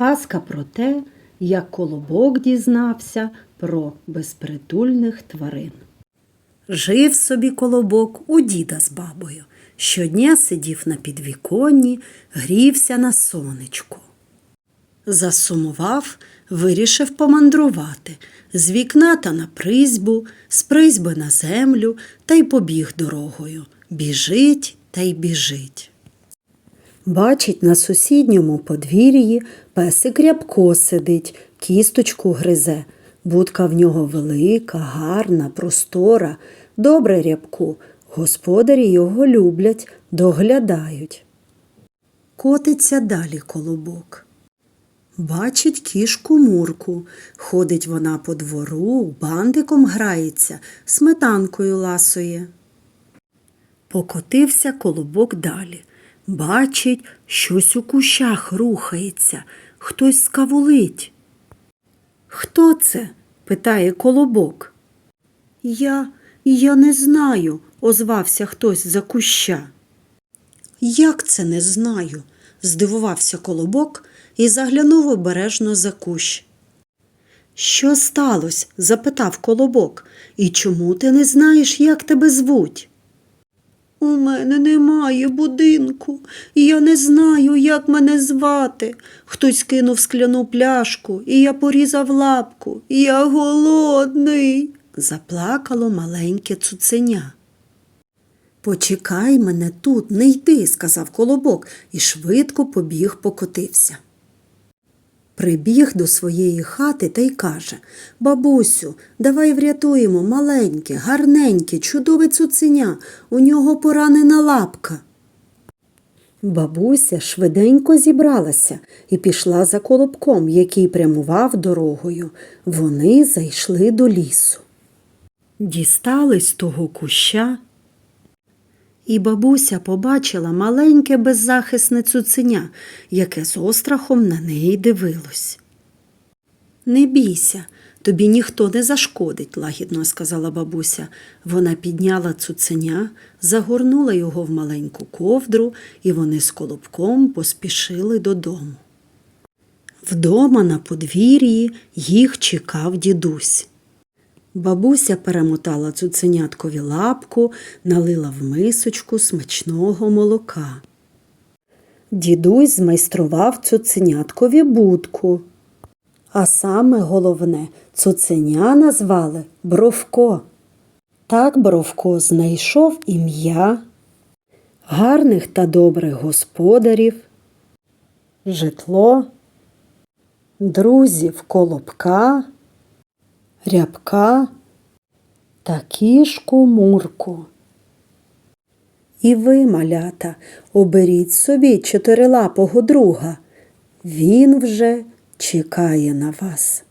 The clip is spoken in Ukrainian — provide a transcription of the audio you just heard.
Казка про те, як колобок дізнався про безпритульних тварин. Жив собі колобок у діда з бабою. Щодня сидів на підвіконні, грівся на сонечку. Засумував, вирішив помандрувати з вікна та на призьбу, з призьби на землю та й побіг дорогою. Біжить та й біжить. Бачить на сусідньому подвір'ї песик рябко сидить, кісточку гризе. Будка в нього велика, гарна, простора. Добре рябку. Господарі його люблять, доглядають. Котиться далі колобок. Бачить кішку Мурку. Ходить вона по двору, бантиком грається, сметанкою ласує. Покотився колобок далі. Бачить, щось у кущах рухається, хтось скавулить. Хто це? питає колобок. Я, я не знаю, озвався хтось за куща. Як це не знаю? здивувався колобок і заглянув обережно за кущ. Що сталося? запитав колобок. І чому ти не знаєш, як тебе звуть? У мене немає будинку, і я не знаю, як мене звати. Хтось кинув скляну пляшку, і я порізав лапку. Я голодний. Заплакало маленьке цуценя. Почекай мене тут, не йди, сказав колобок і швидко побіг покотився. Прибіг до своєї хати та й каже Бабусю, давай врятуємо маленьке, гарненьке, чудове цуценя, у нього поранена лапка. Бабуся швиденько зібралася і пішла за колобком, який прямував дорогою. Вони зайшли до лісу. Дістались того куща. І бабуся побачила маленьке беззахисне цуценя, яке з острахом на неї дивилось. Не бійся, тобі ніхто не зашкодить, лагідно сказала бабуся. Вона підняла цуценя, загорнула його в маленьку ковдру, і вони з колобком поспішили додому. Вдома на подвір'ї їх чекав дідусь. Бабуся перемотала цуценяткові лапку, налила в мисочку смачного молока. Дідусь змайстрував цуценяткові будку. А саме головне, цуценя назвали Бровко. Так Бровко знайшов ім'я, гарних та добрих господарів, житло, друзів колобка рябка та кішку мурку. І ви, малята, оберіть собі чотирилапого друга. Він вже чекає на вас.